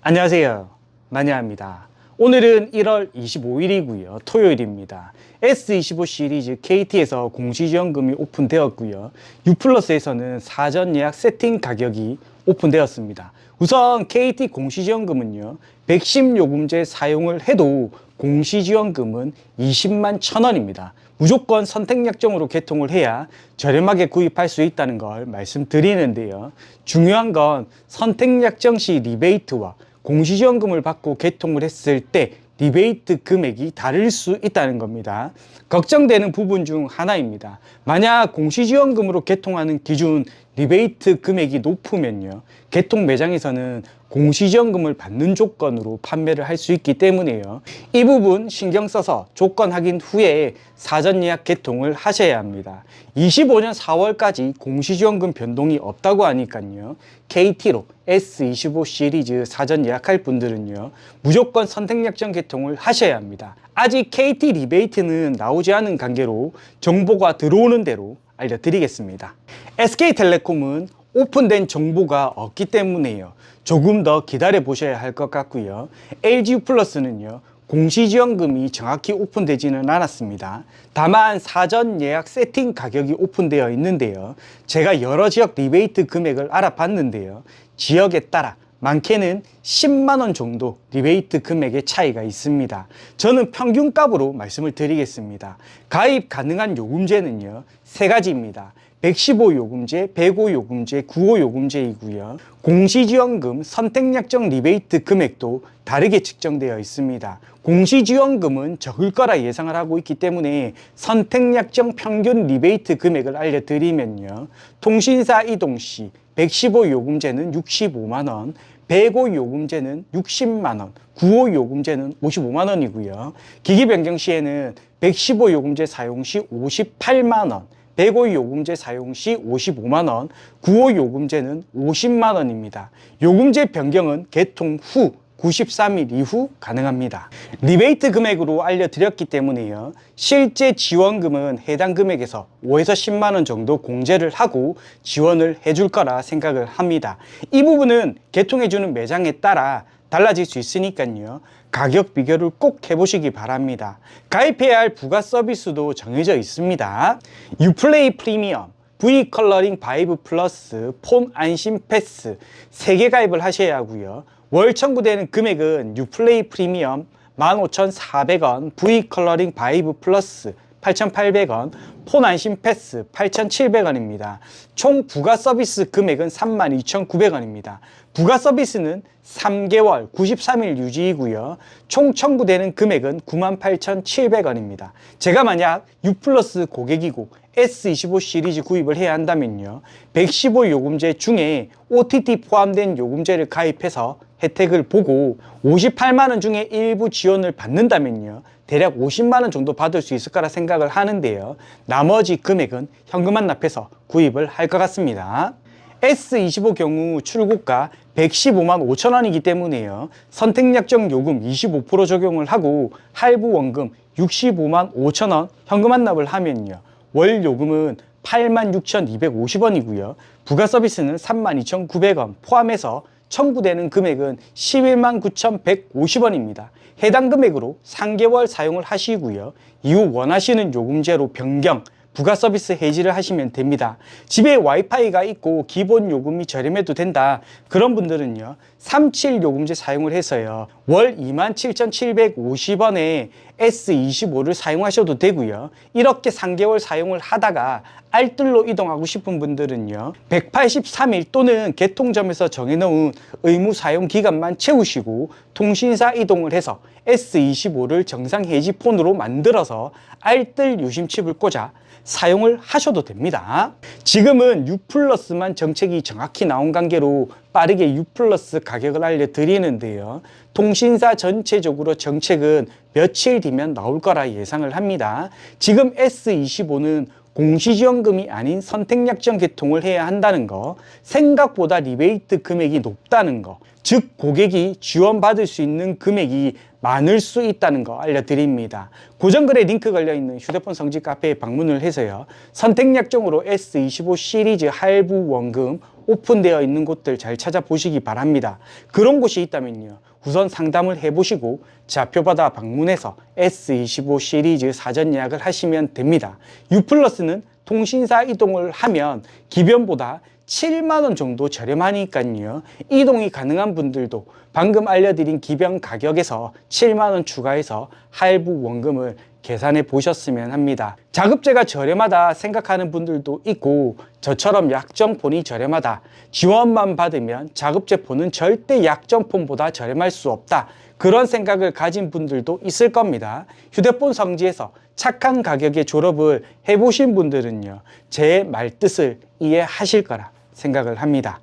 안녕하세요. 마니아입니다. 오늘은 1월 25일이고요. 토요일입니다. S25 시리즈 KT에서 공시지원금이 오픈되었고요. U+에서는 사전 예약 세팅 가격이 오픈되었습니다. 우선 KT 공시지원금은요. 백신 요금제 사용을 해도 공시지원금은 20만 천 원입니다. 무조건 선택약정으로 개통을 해야 저렴하게 구입할 수 있다는 걸 말씀드리는데요. 중요한 건 선택약정 시 리베이트와 공시지원금을 받고 개통을 했을 때 리베이트 금액이 다를 수 있다는 겁니다. 걱정되는 부분 중 하나입니다. 만약 공시지원금으로 개통하는 기준 리베이트 금액이 높으면요. 개통 매장에서는 공시지원금을 받는 조건으로 판매를 할 수 있기 때문에요. 이 부분 신경 써서 조건 확인 후에 사전 예약 개통을 하셔야 합니다. 25년 4월까지 공시지원금 변동이 없다고 하니까요. KT로 S25 시리즈 사전 예약할 분들은요. 무조건 선택약정 개통을 하셔야 합니다. 아직 KT 리베이트는 나오지 않은 관계로 정보가 들어오는 대로 알려드리겠습니다. SK텔레콤은 오픈된 정보가 없기 때문에요. 조금 더 기다려 보셔야 할 것 같고요. LG 플러스는요. 공시지원금이 정확히 오픈되지는 않았습니다. 다만 사전 예약 세팅 가격이 오픈되어 있는데요. 제가 여러 지역 리베이트 금액을 알아봤는데요. 지역에 따라 많게는 10만 원 정도 리베이트 금액의 차이가 있습니다. 저는 평균값으로 말씀을 드리겠습니다. 가입 가능한 요금제는요. 세 가지입니다. 115 요금제, 105 요금제, 95 요금제이고요. 공시지원금 선택약정 리베이트 금액도 다르게 측정되어 있습니다. 공시지원금은 적을 거라 예상을 하고 있기 때문에 선택약정 평균 리베이트 금액을 알려드리면요. 통신사 이동 시 115 요금제는 65만 원, 105 요금제는 60만 원, 95 요금제는 55만 원이고요. 기기 변경 시에는 115 요금제 사용 시 58만 원, 105 요금제 사용 시 55만 원, 95 요금제는 50만 원입니다. 요금제 변경은 개통 후 93일 이후 가능합니다. 리베이트 금액으로 알려드렸기 때문에요. 실제 지원금은 해당 금액에서 5에서 10만 원 정도 공제를 하고 지원을 해줄 거라 생각을 합니다. 이 부분은 개통해주는 매장에 따라 달라질 수 있으니까요. 가격 비교를 꼭 해보시기 바랍니다. 가입해야 할 부가 서비스도 정해져 있습니다. 유플레이 프리미엄, V 컬러링 바이브 플러스, 폰 안심 패스 3개 가입을 하셔야 하고요. 월 청구되는 금액은 유플레이 프리미엄 15,400원, V 컬러링 바이브 플러스 8,800원, 폰 안심 패스 8,700원입니다. 총 부가 서비스 금액은 32,900원입니다. 부가 서비스는 3개월 93일 유지이고요. 총 청구되는 금액은 98,700원입니다. 제가 만약 U 플러스 고객이고 S25 시리즈 구입을 해야 한다면요. 115 요금제 중에 OTT 포함된 요금제를 가입해서 혜택을 보고 58만 원 중에 일부 지원을 받는다면요. 대략 50만 원 정도 받을 수 있을 거라 생각을 하는데요. 나머지 금액은 현금만 납해서 구입을 할 것 같습니다. S25 경우 출고가 115만 5천 원이기 때문에요. 선택약정 요금 25% 적용을 하고 할부 원금 65만 5천 원 현금 환납을 하면요. 월 요금은 86,250원이고요. 부가 서비스는 32,900원 포함해서 청구되는 금액은 11만 9,150원입니다. 해당 금액으로 3개월 사용을 하시고요. 이후 원하시는 요금제로 변경, 부가 서비스 해지를 하시면 됩니다. 집에 와이파이가 있고 기본 요금이 저렴해도 된다. 그런 분들은요. 37 요금제 사용을 해서요. 월 27,750원에 S25를 사용하셔도 되고요. 이렇게 3개월 사용을 하다가 알뜰로 이동하고 싶은 분들은요. 183일 또는 개통점에서 정해놓은 의무 사용 기간만 채우시고 통신사 이동을 해서 S25를 정상 해지 폰으로 만들어서 알뜰 유심칩을 꽂아 사용을 하셔도 됩니다. 지금은 U 플러스만 정책이 정확히 나온 관계로 빠르게 U 플러스 가격을 알려드리는데요. 통신사 전체적으로 정책은 며칠 뒤면 나올 거라 예상을 합니다. 지금 S25는 공시지원금이 아닌 선택약정 개통을 해야 한다는 거, 생각보다 리베이트 금액이 높다는 거, 즉 고객이 지원받을 수 있는 금액이 많을 수 있다는 거 알려드립니다. 고정글에 링크 걸려있는 휴대폰 성지 카페에 방문을 해서요. 선택약정으로 S25 시리즈 할부 원금 오픈되어 있는 곳들 잘 찾아보시기 바랍니다. 그런 곳이 있다면요. 우선 상담을 해보시고 좌표받아 방문해서 S25 시리즈 사전 예약을 하시면 됩니다. U 플러스는 통신사 이동을 하면 기변보다 7만 원 정도 저렴하니까요. 이동이 가능한 분들도 방금 알려드린 기변 가격에서 7만 원 추가해서 할부 원금을 계산해 보셨으면 합니다. 자급제가 저렴하다 생각하는 분들도 있고 저처럼 약정폰이 저렴하다. 지원만 받으면 자급제폰은 절대 약정폰보다 저렴할 수 없다. 그런 생각을 가진 분들도 있을 겁니다. 휴대폰 성지에서 착한 가격에 졸업을 해보신 분들은요, 제 말뜻을 이해하실 거라 생각을 합니다.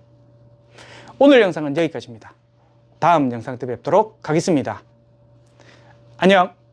오늘 영상은 여기까지입니다. 다음 영상 때 뵙도록 하겠습니다. 안녕!